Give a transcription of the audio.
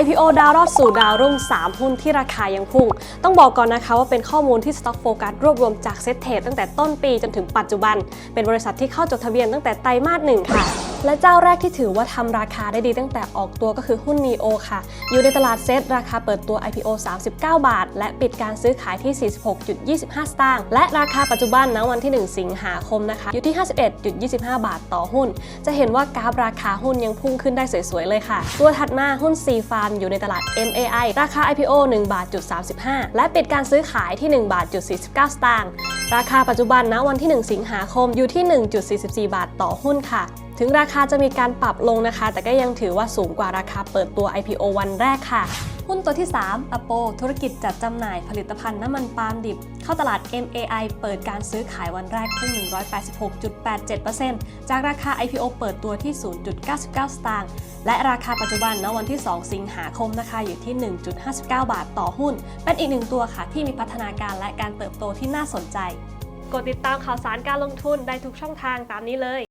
IPO ดาวรอดสู่ดาวรุ่ง 3 หุ้นที่ราคายังพุ่ง ต้องบอกก่อนนะคะว่าเป็นข้อมูลที่ Stock Focus รวบรวมจากเซ็ตเทรดตั้งแต่ต้นปีจนถึงปัจจุบัน เป็นบริษัทที่เข้าจดทะเบียนตั้งแต่ไตรมาสหนึ่งค่ะ และเจ้าแรกที่ถือว่าทำราคาได้ดีตั้งแต่ออกตัวก็คือหุ้น NEO ค่ะ อยู่ในตลาดเซ็ตราคาเปิดตัว IPO 39 บาท และปิดการซื้อขายที่ 46.25 สตางค์และราคาปัจจุบันณวันที่ 1 สิงหาคมนะคะ อยู่ที่ 51.25 บาทต่อหุ้น จะเห็นว่ากราฟราคาหุ้นยังพุ่งขึ้นได้สวยๆเลยค่ะ ตัวถัดมาหุ้น C Farm อยู่ในตลาด MAI ราคา IPO 1บาทจุด35 และปิดการซื้อขายที่ 1 บาทจุด49 สตางค์ราคาปัจจุบันณวันที่ 1 สิงหาคมอยู่ที่ 1.44 บาทต่อหุ้นค่ะ ถึงราคาจะมีการปรับลงนะคะ แต่ก็ยังถือว่าสูงกว่าราคาเปิดตัว IPO วันแรกค่ะ หุ้นตัวที่ 3 Apo ธุรกิจจัดจำหน่ายผลิตภัณฑ์น้ำมันปาล์มดิบ เข้าตลาด MAI เปิดการซื้อขายวันแรกพุ่ง186.87%จากราคา IPO เปิดตัวที่ 0.99 สตางค์และราคาปัจจุบันณวันที่ 2 สิงหาคมนะคะอยู่ที่ 1.59 บาทต่อหุ้น เป็นอีกหนึ่งตัวค่ะที่มีพัฒนาการและการเติบโตที่น่าสนใจ กดติดตามข่าวสารการลงทุนได้ทุกช่องทางตามนี้เลย